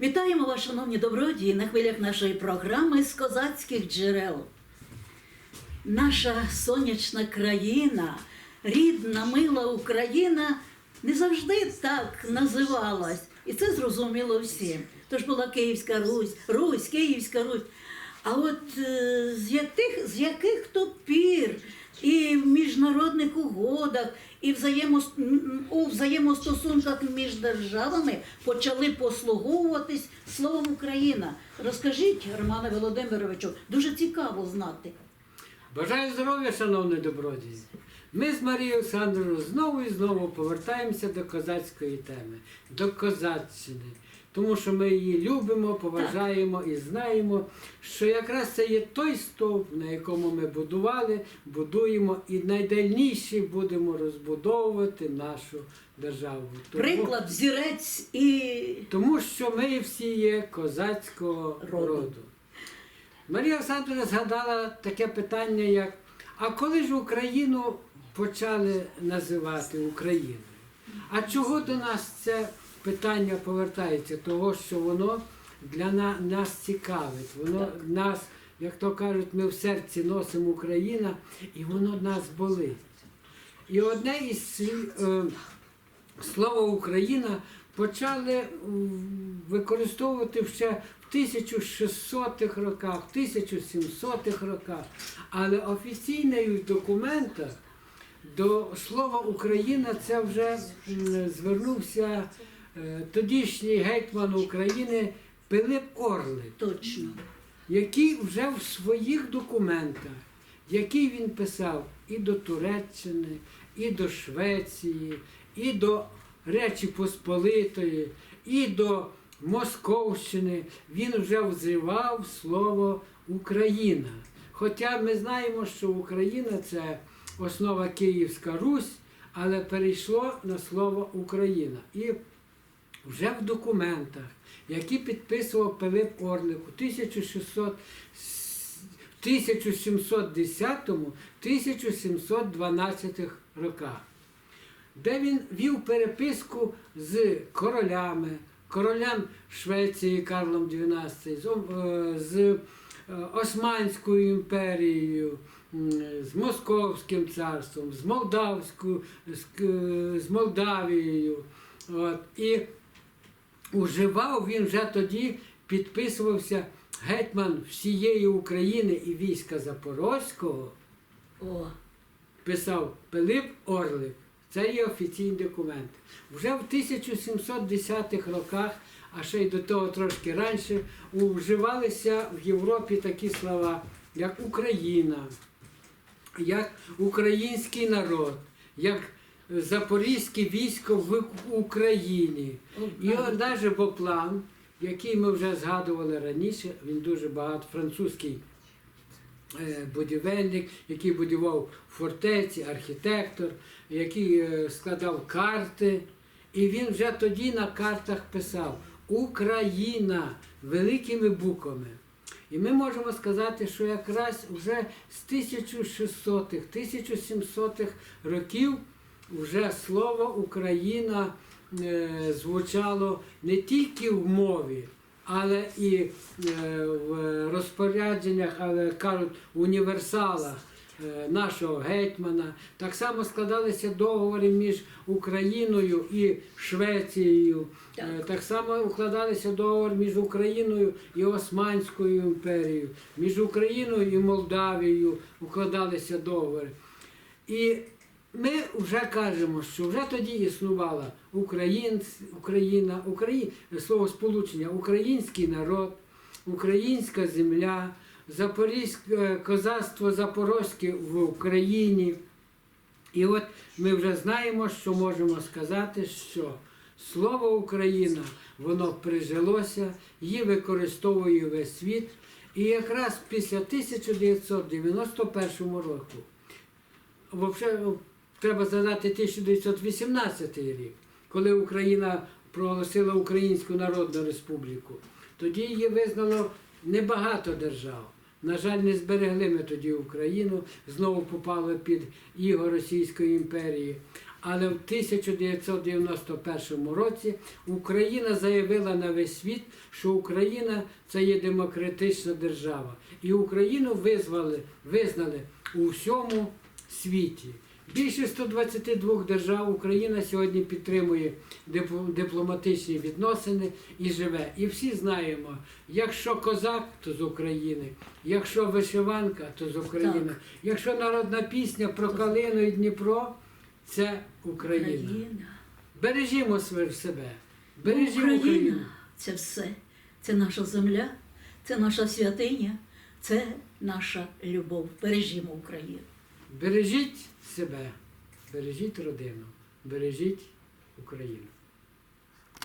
Вітаємо вас, шановні добродії, на хвилях нашої програми з козацьких джерел. Наша сонячна країна, рідна, мила Україна не завжди так називалась. І це зрозуміло всім. Тож була Київська Русь, Русь, Київська Русь. А от е, з яких, з яких то пір і в міжнародних угодах, і взаємос, м, у взаємостосунках між державами почали послуговуватись словом Україна. Розкажіть, Романе Володимировичу, дуже цікаво знати. Бажаю здоров'я, шановні добродії. Ми з Марією Олександровною знову і знову повертаємося до козацької теми, до козаччини. Тому що ми її любимо, поважаємо і знаємо, що якраз це є той стовп, на якому ми будували, будуємо і найдальніші будемо розбудовувати нашу державу. Тому- Приклад, взірець і тому що ми всі є козацького Роду. роду. Марія Олександрівна згадала таке питання, як а коли ж Україну почали називати Україною? А чого до нас це питання повертається? Того, що воно для на- нас цікавить, воно Так. нас, як то кажуть, ми в серці носимо Україна, і воно нас болить. І одне із е, слово Україна почали використовувати ще в 1600-х роках, в 1700-х роках. Але в документах до слова Україна це вже звернувся е, тодішній гетьман України Пилип Орлик точно. який вже в своїх документах, які він писав і до Туреччини, і до Швеції, і до Речі Посполитої, і до Московщини, він вже взивав слово Україна. Хоча ми знаємо, що Україна це основа Київська Русь, але перейшло на слово Україна. І вже в документах, які підписував Пилип Орлик у 1710-1712 роках, де він вів переписку з королями, королем Швеції Карлом XII, з, е, з е, Османською імперією, з Московським царством, з Молдавською, з, з Молдавією. От, і уживав він вже тоді, підписувався гетьман всієї України і війська Запорозького, О, писав Пилип Орлик. Це є офіційні документи. Вже в 1710-х роках, а ще й до того трошки раніше, вживалися в Європі такі слова, як Україна, як український народ, як запорізьке військо в Україні. І навіть Боплан, який ми вже згадували раніше, він дуже багато французький будівельник, який будував фортеці, архітектор, який е, складав карти. І він вже тоді на картах писав Україна великими буквами. І ми можемо сказати, що якраз вже з 1600-х, 1700-х років вже слово Україна е, звучало не тільки в мові, але і е, в розпорядженнях, але кажуть, універсалах е, нашого гетьмана. Так само складалися договори між Україною і Швецією. Так. Е, Так само укладалися договор між Україною і Османською імперією, між Україною і Молдавією укладалися договори. І ми вже кажемо, що вже тоді існувала Українсь, Україна, Украї... слово сполучення, український народ, українська земля, Запорізьке козацтво Запорозьке в Україні. І от ми вже знаємо, що можемо сказати, що слово Україна, воно прижилося, її використовує весь світ. І якраз після 1991 року Вообще, треба згадати 1918 рік, коли Україна проголосила Українську Народну Республіку. Тоді її визнало небагато держав. На жаль, не зберегли ми тоді Україну, знову попали під іго Російської імперії. Але в 1991 році Україна заявила на весь світ, що Україна це є демократична держава. І Україну визвали, визнали у всьому світі. Більше 122 держав Україна сьогодні підтримує дипломатичні відносини і живе. І всі знаємо, якщо козак, то з України, якщо вишиванка, то з України, Так. якщо народна пісня про Калину і Дніпро, це Україна. Україна. Бережімо себе бережімо Україна Україну. це все. Це наша земля, це наша святиня, це наша любов. Бережімо Україну. Бережіть себе, бережіть родину, бережіть Україну.